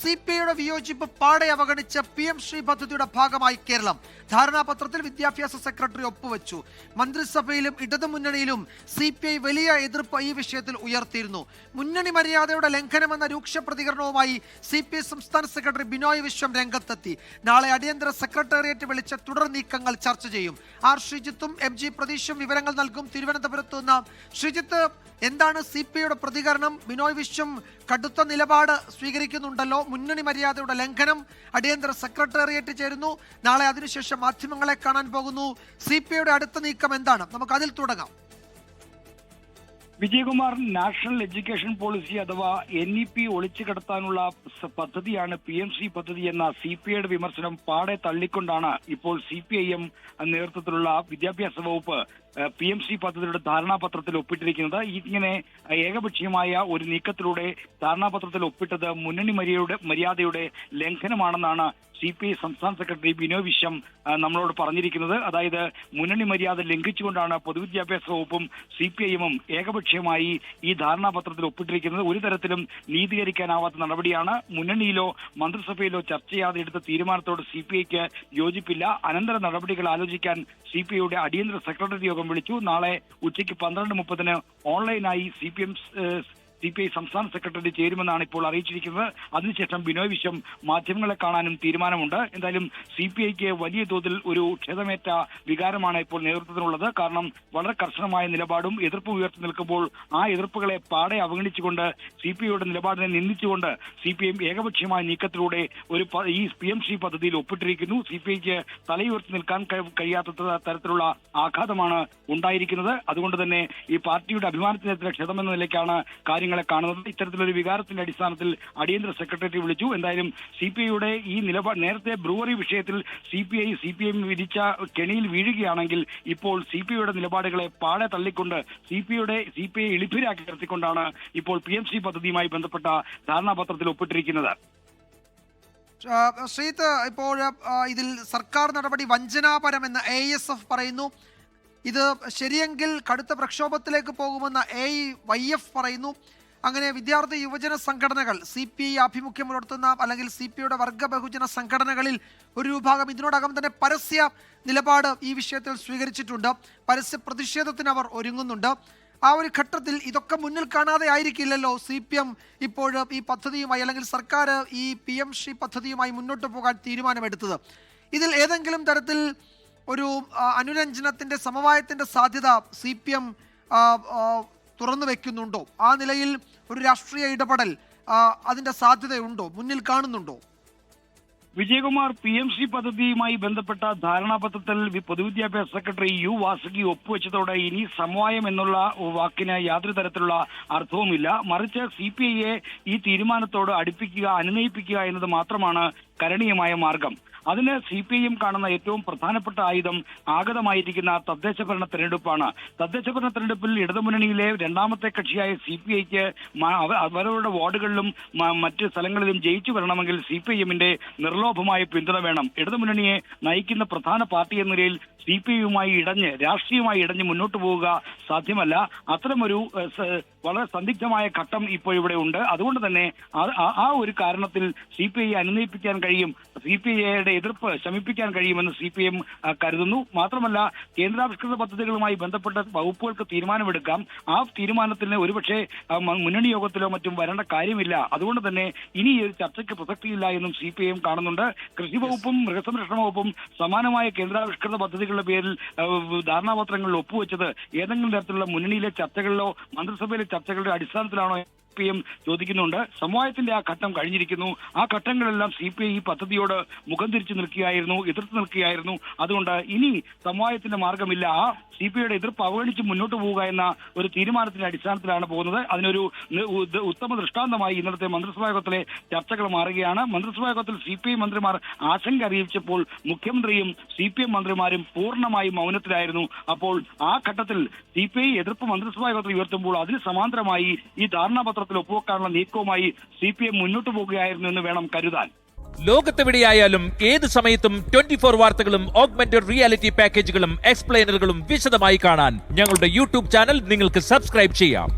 C P ഐയുടെ വിയോജിപ്പ് പാടെ അവഗണിച്ച പി എം ശ്രീ പദ്ധതിയുടെ ഭാഗമായി കേരളം. ധാരണാപത്രത്തിൽ വിദ്യാഭ്യാസ സെക്രട്ടറി ഒപ്പുവെച്ചു. മന്ത്രിസഭയിലും ഇടതുമുന്നണിയിലും സി പി ഐ വലിയ എതിർപ്പ് ഈ വിഷയത്തിൽ ഉയർത്തിയിരുന്നു. മുന്നണി മര്യാദയുടെ ലംഘനമെന്ന രൂക്ഷ പ്രതികരണവുമായി സി പി ഐ സംസ്ഥാന സെക്രട്ടറി ബിനോയ് വിശ്വം രംഗത്തെത്തി. നാളെ അടിയന്തര സെക്രട്ടേറിയറ്റ് വിളിച്ച തുടർ നീക്കങ്ങൾ ചർച്ച ചെയ്യും. ആർ ശ്രീജിത്തും എം ജി പ്രതീഷും വിവരങ്ങൾ നൽകും തിരുവനന്തപുരത്ത് നിന്ന്. ശ്രീജിത്ത് എന്താണ് സി പി ഐയുടെ പ്രതികരണം? ബിനോയ് വിശ്വം കടുത്ത നിലപാട് സ്വീകരിക്കുന്നുണ്ടല്ലോ. മുന്നണി മര്യാദയുടെ ലംഘനം അടിയന്തര സെക്രട്ടേറിയറ്റ് ചേരുന്നു. നാളെ അതിനുശേഷം മാധ്യമങ്ങളെ കാണാൻ പോകുന്നു. സി പി ഐയുടെ അടുത്ത നീക്കം എന്താണ്? നമുക്ക് അതിൽ തുടങ്ങാം. വിജയകുമാർ നാഷണൽ എഡ്യൂക്കേഷൻ പോളിസി അഥവാ എൻ ഇ പി ഒളിച്ചു കടത്താനുള്ള പദ്ധതിയാണ് പി എം സി പദ്ധതി എന്ന സി പി ഐയുടെ വിമർശനം പാടെ തള്ളിക്കൊണ്ടാണ് ഇപ്പോൾ സി പി ഐ എം നേതൃത്വത്തിലുള്ള വിദ്യാഭ്യാസ വകുപ്പ് പി എം സി പദ്ധതിയുടെ ധാരണാപത്രത്തിൽ ഒപ്പിട്ടിരിക്കുന്നത് ഇങ്ങനെ ഏകപക്ഷീയമായ ഒരു നീക്കത്തിലൂടെ ധാരണാപത്രത്തിൽ ഒപ്പിട്ടത് മുന്നണി മര്യാദയുടെ മര്യാദയുടെ ലംഘനമാണെന്നാണ് സി പി ഐ സംസ്ഥാന സെക്രട്ടറി ബിനോ വിശ്വം നമ്മളോട് പറഞ്ഞിരിക്കുന്നത്. അതായത് മുന്നണി മര്യാദ ലംഘിച്ചുകൊണ്ടാണ് പൊതുവിദ്യാഭ്യാസ വകുപ്പും സി പി ഐഎമ്മും ഏകപക്ഷീയമായി ഈ ധാരണാപത്രത്തിൽ ഒപ്പിട്ടിരിക്കുന്നത്. ഒരു തരത്തിലും നീതീകരിക്കാനാവാത്ത നടപടിയാണ്. മുന്നണിയിലോ മന്ത്രിസഭയിലോ ചർച്ച ചെയ്യാതെ എടുത്ത തീരുമാനത്തോട് സി പി ഐക്ക് യോജിപ്പില്ല. അനന്തര നടപടികൾ ആലോചിക്കാൻ സി പി ഐയുടെ അടിയന്തര സെക്രട്ടറി യോഗം വിളിച്ചു. നാളെ ഉച്ചയ്ക്ക് പന്ത്രണ്ട് മുപ്പതിന് ഓൺലൈനായി C P M C P I സംസ്ഥാന സെക്രട്ടറി ചേരുമെന്നാണ് ഇപ്പോൾ അറിയിച്ചിരിക്കുന്നത്. അതിനുശേഷം ബിനോയ് വിശ്വം മാധ്യമങ്ങളെ കാണാനും തീരുമാനമുണ്ട്. എന്തായാലും സി പി ഐക്ക് വലിയ തോതിൽ ഒരു ക്ഷതമേറ്റ വികാരമാണ് ഇപ്പോൾ നേതൃത്വത്തിനുള്ളത്. കാരണം വളരെ കർശനമായ നിലപാടും എതിർപ്പ് ഉയർത്തി നിൽക്കുമ്പോൾ ആ എതിർപ്പുകളെ പാടെ അവഗണിച്ചുകൊണ്ട് സി പി ഐയുടെ നിലപാടിനെ നിന്ദിച്ചുകൊണ്ട് സി പി എം ഏകപക്ഷീയമായ നീക്കത്തിലൂടെ ഒരു ഈ പി എം സി പദ്ധതിയിൽ ഒപ്പിട്ടിരിക്കുന്നു. സി പി ഐക്ക് തലയുയർത്തി നിൽക്കാൻ കഴിയാത്ത തരത്തിലുള്ള ആഘാതമാണ് ഉണ്ടായിരിക്കുന്നത്. അതുകൊണ്ട് തന്നെ ഈ പാർട്ടിയുടെ അഭിമാനത്തിനെതിരെ ക്ഷതമെന്ന നിലയ്ക്കാണ് കാര്യങ്ങളെ കാണുന്നത്. ഇത്തരത്തിലൊരു വികാരത്തിന്റെ അടിസ്ഥാനത്തിൽ അടിയന്തര സെക്രട്ടറി വിളിച്ചു. എന്തായാലും സി പി ഐയുടെ ഈ നിലപാട് നേരത്തെ ബ്രൂവറി വിഷയത്തിൽ C P I C P M വിരിച്ച കെണിയിൽ വീഴുകയാണെങ്കിൽ ഇപ്പോൾ സി പി ഐയുടെ നിലപാടുകളെ പാടെ തള്ളിക്കൊണ്ട് സി പി ഐയുടെ സി പി ഐ എളിപ്പിലാക്കി നിർത്തിക്കൊണ്ടാണ് ഇപ്പോൾ പി എം സി പദ്ധതിയുമായി ബന്ധപ്പെട്ട ധാരണാപത്രത്തിൽ ഒപ്പിട്ടിരിക്കുന്നത്. ശ്രീത്ത് ഇപ്പോൾ ഇതിൽ സർക്കാർ നടപടി വഞ്ചനാപരമെന്ന് എ എസ് എഫ് പറയുന്നു. ഇത് ശരിയെങ്കിൽ കടുത്ത പ്രക്ഷോഭത്തിലേക്ക് പോകുമെന്ന് എ വൈ എഫ് പറയുന്നു. അങ്ങനെ വിദ്യാർത്ഥി യുവജന സംഘടനകൾ സി പി ഐ ആഭിമുഖ്യം പുലർത്തുന്ന അല്ലെങ്കിൽ സി പി ഐയുടെ വർഗ ബഹുജന സംഘടനകളിൽ ഒരു വിഭാഗം ഇതിനോടകം തന്നെ പരസ്യ നിലപാട് ഈ വിഷയത്തിൽ സ്വീകരിച്ചിട്ടുണ്ട്. പരസ്യ പ്രതിഷേധത്തിന് അവർ ഒരുങ്ങുന്നുണ്ട്. ആ ഒരു ഘട്ടത്തിൽ ഇതൊക്കെ മുന്നിൽ കാണാതെ ആയിരിക്കില്ലല്ലോ സി പി എം ഇപ്പോഴും ഈ പദ്ധതിയുമായി അല്ലെങ്കിൽ സർക്കാർ ഈ പി എം ശ്രീ പദ്ധതിയുമായി മുന്നോട്ട് പോകാൻ തീരുമാനമെടുത്തത്. ഇതിൽ ഏതെങ്കിലും തരത്തിൽ ഒരു അനുരഞ്ജനത്തിന്റെ സമവായത്തിന്റെ സാധ്യത സി പി എം തുറന്നു വെക്കുന്നുണ്ടോ? ആ നിലയിൽ ഒരു രാഷ്ട്രീയ ഇടപെടൽ അതിന്റെ സാധ്യതയുണ്ടോ? മുന്നിൽ കാണുന്നുണ്ടോ? വിജയകുമാർ പി എം സി പദ്ധതിയുമായി ബന്ധപ്പെട്ട ധാരണാപത്രത്തിൽ പൊതുവിദ്യാഭ്യാസ സെക്രട്ടറി യു വാസുകി ഒപ്പുവെച്ചതോടെ ഇനി സമവായം എന്നുള്ള വാക്കിന് യാതൊരു തരത്തിലുള്ള അർത്ഥവുമില്ല. മറിച്ച് സി പി ഐയെ ഈ തീരുമാനത്തോട് അടുപ്പിക്കുക അനുനയിപ്പിക്കുക എന്നത് മാത്രമാണ് കരണീയമായ മാർഗം. അതിന് സി പി ഐ എം കാണുന്ന ഏറ്റവും പ്രധാനപ്പെട്ട ആയുധം ആഗതമായിരിക്കുന്ന തദ്ദേശ ഭരണ തെരഞ്ഞെടുപ്പാണ്. തദ്ദേശ ഭരണ തെരഞ്ഞെടുപ്പിൽ ഇടതുമുന്നണിയിലെ രണ്ടാമത്തെ കക്ഷിയായ സി പി ഐക്ക് അവരവരുടെ വാർഡുകളിലും മറ്റ് സ്ഥലങ്ങളിലും ജയിച്ചു വരണമെങ്കിൽ സി പി ഐ എമ്മിന്റെ നിർലോഭമായ പിന്തുണ വേണം. ഇടതുമുന്നണിയെ നയിക്കുന്ന പ്രധാന പാർട്ടി എന്ന നിലയിൽ സി പി ഐയുമായി ഇടഞ്ഞ് രാഷ്ട്രീയമായി ഇടഞ്ഞ് മുന്നോട്ട് പോവുക സാധ്യമല്ല. അത്തരമൊരു വളരെ സന്ദിഗ്ധമായ ഘട്ടം ഇപ്പോൾ ഇവിടെ ഉണ്ട്. അതുകൊണ്ട് തന്നെ ആ- ഒരു കാരണത്തിൽ സി പി ഐ അനുനയിപ്പിക്കാൻ കഴിയും. സി പി ഐയുടെ എതിർപ്പ് ശമിപ്പിക്കാൻ കഴിയുമെന്ന് സി പി എം കരുതുന്നു. മാത്രമല്ല കേന്ദ്രാവിഷ്കൃത പദ്ധതികളുമായി ബന്ധപ്പെട്ട വകുപ്പുകൾക്ക് തീരുമാനമെടുക്കാം. ആ തീരുമാനത്തിന് ഒരുപക്ഷെ മുന്നണി യോഗത്തിലോ മറ്റും വരേണ്ട കാര്യമില്ല. അതുകൊണ്ട് തന്നെ ഇനി ഈ ഒരു ചർച്ചയ്ക്ക് പ്രസക്തിയില്ല എന്നും സി പി ഐ എം കാണുന്നുണ്ട്. കൃഷി വകുപ്പും മൃഗസംരക്ഷണ വകുപ്പും സമാനമായ കേന്ദ്രാവിഷ്കൃത പദ്ധതികളുടെ പേരിൽ ധാരണാപത്രങ്ങളിൽ ഒപ്പുവെച്ചത് ഏതെങ്കിലും തരത്തിലുള്ള മുന്നണിയിലെ ചർച്ചകളിലോ മന്ത്രിസഭയിലെ ചർച്ചകളുടെ അടിസ്ഥാനത്തിലാണോ പി എം ചോദിക്കുന്നുണ്ട് സമവായത്തിന്റെ ആ ഘട്ടം കഴിഞ്ഞിരിക്കുന്നു. ആ ഘട്ടങ്ങളെല്ലാം സി പി ഐ ഈ പദ്ധതിയോട് മുഖം തിരിച്ചു നിൽക്കുകയായിരുന്നു എതിർത്ത് നിൽക്കുകയായിരുന്നു. അതുകൊണ്ട് ഇനി സമവായത്തിന്റെ മാർഗമില്ല ആ സി പി ഐയുടെ എതിർപ്പ് അവഗണിച്ച് മുന്നോട്ട് പോവുക എന്ന ഒരു തീരുമാനത്തിന്റെ അടിസ്ഥാനത്തിലാണ് പോകുന്നത്. അതിനൊരു ഉത്തമ ദൃഷ്ടാന്തമായി ഇന്നത്തെ മന്ത്രിസഭാ യോഗത്തിലെ ചർച്ചകൾ മാറുകയാണ്. മന്ത്രിസഭാ യോഗത്തിൽ സി പി ഐ മന്ത്രിമാർ ആശങ്ക അറിയിച്ചപ്പോൾ മുഖ്യമന്ത്രിയും സി പി എം മന്ത്രിമാരും പൂർണമായും മൗനത്തിലായിരുന്നു. അപ്പോൾ ആ ഘട്ടത്തിൽ സി പി ഐ എതിർപ്പ് മന്ത്രിസഭാ യോഗത്തിൽ ഉയർത്തുമ്പോൾ അതിന് സമാന്തരമായി ഈ ധാരണാപത്രത്തിൽ ഒപ്പുവെക്കാനുള്ള നീക്കവുമായി സി പി എം മുന്നോട്ട് പോകുകയായിരുന്നു എന്ന് വേണം കരുതാൻ. ലോകത്തെവിടെയായാലും ഏത് സമയത്തും ട്വന്റി ഫോർ വാർത്തകളും ഓഗ്മെന്റഡ് റിയാലിറ്റി പാക്കേജുകളും എക്സ്പ്ലെയിനറുകളും വിശദമായി കാണാൻ ഞങ്ങളുടെ യൂട്യൂബ് ചാനൽ നിങ്ങൾക്ക് സബ്സ്ക്രൈബ് ചെയ്യാം.